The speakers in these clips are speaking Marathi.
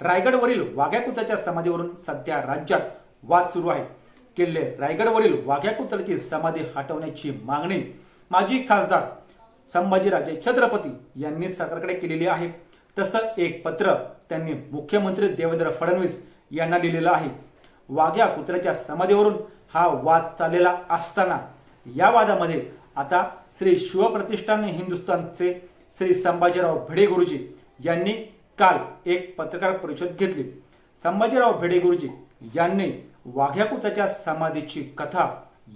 रायगडवरील वाघ्या कुत्र्याच्या समाधीवरून सध्या राज्यात वाद सुरू आहे. किल्ले रायगडवरील वाघ्या कुत्र्याची समाधी हटवण्याची मागणी माजी खासदार संभाजीराजे छत्रपती यांनी सरकारकडे केलेली आहे. तसं एक पत्र त्यांनी मुख्यमंत्री देवेंद्र फडणवीस यांना लिहिलेलं आहे. वाघ्या कुत्र्याच्या समाधीवरून हा वाद चाललेला असताना या वादामध्ये आता श्री शिवप्रतिष्ठान हिंदुस्थानचे श्री संभाजीराव भिडे गुरुजी यांनी काल एक पत्रकार परिषद घेतली. संभाजीराव भिडे गुरुजी यांनी वाघ्याकुताच्या समाधीची कथा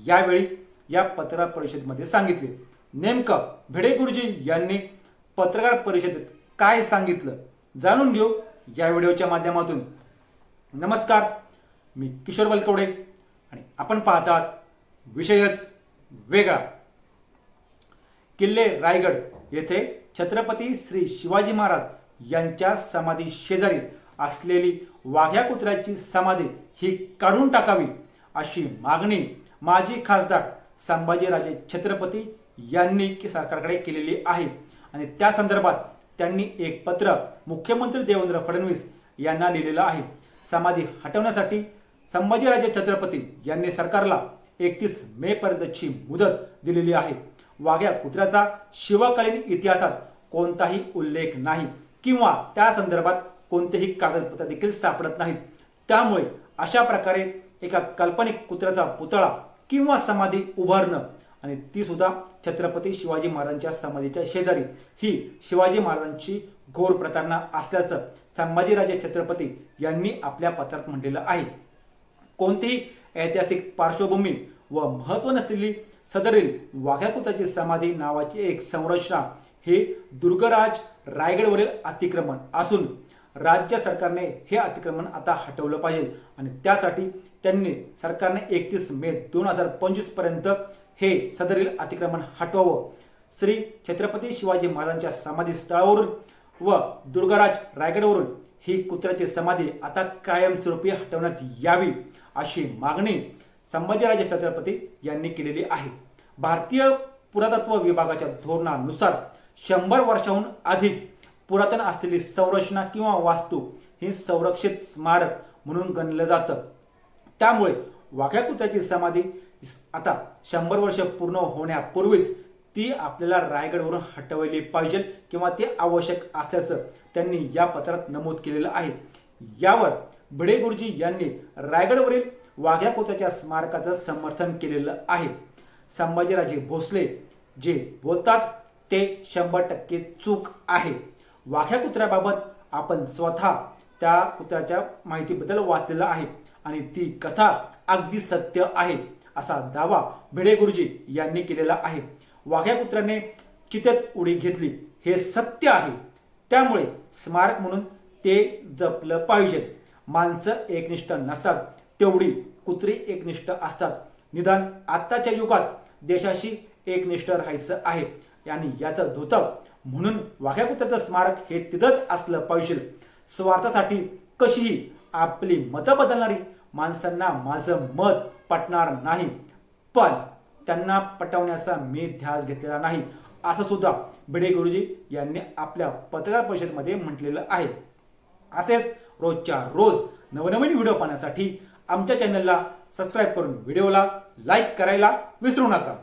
यावेळी या पत्रकार परिषदेमध्ये सांगितली. नेमकं भिडे गुरुजी यांनी पत्रकार परिषदेत काय सांगितलं जाणून घेऊ या व्हिडिओच्या माध्यमातून. नमस्कार मी किशोर बलकवडे आणि आपण पाहतात विषयच वेगळा. किल्ले रायगड येथे छत्रपती श्री शिवाजी महाराज यांच्या समाधी शेजारी असलेली वाघ्या कुत्र्याची समाधी ही काढून टाकावी अशी मागणी माजी खासदार संभाजीराजे छत्रपती यांनी की सरकारकडे केलेली आहे. आणि त्या संदर्भात त्यांनी एक पत्र मुख्यमंत्री देवेंद्र फडणवीस यांना लिहिलेलं आहे. समाधी हटवण्यासाठी संभाजीराजे छत्रपती यांनी सरकारला एकतीस मे पर्यंतची मुदत दिलेली आहे. वाघ्या कुत्र्याचा शिवकालीन इतिहासात कोणताही उल्लेख नाही. किंवा त्या संदर्भात कोणतेही कागदपत्र देखील सापडत नाहीत. त्यामुळे अशा प्रकारे एका काल्पनिक कुत्र्याचा पुतळा किंवा समाधी उभारणं आणि ती सुद्धा छत्रपती शिवाजी महाराजांच्या समाधीच्या शेजारी ही शिवाजी महाराजांची घोर प्रतारणा असल्याचं संभाजीराजे छत्रपती यांनी आपल्या पत्रात म्हटलेलं आहे. कोणतीही ऐतिहासिक पार्श्वभूमी व महत्त्व नसलेली सदरील वाघ्या समाधी नावाची एक संरचना हे दुर्गराज रायगडवरील अतिक्रमण असून राज्य सरकारने हे अतिक्रमण आता हटवलं पाहिजे आणि त्यासाठी त्यांनी सरकारने एकतीस मे दोन हजार पंचवीसपर्यंत हे सदरील अतिक्रमण हटवावं. श्री छत्रपती शिवाजी महाराजांच्या समाधी स्थळावरून व दुर्गराज रायगडवरून ही कुत्र्याची समाधी आता कायमस्वरूपी हटवण्यात यावी अशी मागणी संभाजीराजे छत्रपती यांनी केलेली आहे. भारतीय पुरातत्व विभागाच्या धोरणानुसार शंभर वर्षाहून अधिक पुरातन असलेली संरचना किंवा वास्तू ही संरक्षित स्मारक म्हणून गणलं जातं. त्यामुळे वाघ्याकुत्याची समाधी आता शंभर वर्ष पूर्ण होण्यापूर्वीच ती आपल्याला रायगडवरून हटवली पाहिजे किंवा ते आवश्यक असल्याचं त्यांनी या पत्रात नमूद केलेलं आहे. यावर भिडे गुरुजी यांनी रायगडवरील वाघ्याकुत्याच्या स्मारकाचं समर्थन केलेलं आहे. संभाजीराजे भोसले जे बोलतात ते शंभर टक्के चूक आहे. वाघ्या कुत्र्याबाबत आपण स्वतः त्या कुत्र्याच्या माहितीबद्दल वाचलेलं आहे आणि ती कथा अगदी सत्य आहे असा दावा भिडे गुरुजी यांनी केलेला आहे. वाघ्या कुत्र्याने चितेत उडी घेतली. हे सत्य आहे. त्यामुळे स्मारक म्हणून ते जपलं पाहिजे. माणसं एकनिष्ठ नसतात. तेवढी कुत्री एकनिष्ठ असतात. निदान आत्ताच्या युगात देशाशी एकनिष्ठ राहायचं आहे. आणि याचं धोतं म्हणून वाघ्याकुत्र्याचं स्मारक हे तिथंच असलं पाहिजे. स्वार्थासाठी कशीही आपली मतं बदलणारी माणसांना माझं मत पटणार नाही. पण त्यांना पटवण्याचा मी ध्यास घेतलेला नाही. असं सुद्धा भिडे गुरुजी यांनी आपल्या पत्रकार परिषदेमध्ये म्हटलेलं आहे. असेच रोजच्या रोज नवनवीन व्हिडिओ पाहण्यासाठी आमच्या चॅनलला सबस्क्राईब करून व्हिडिओला लाईक करायला विसरू नका.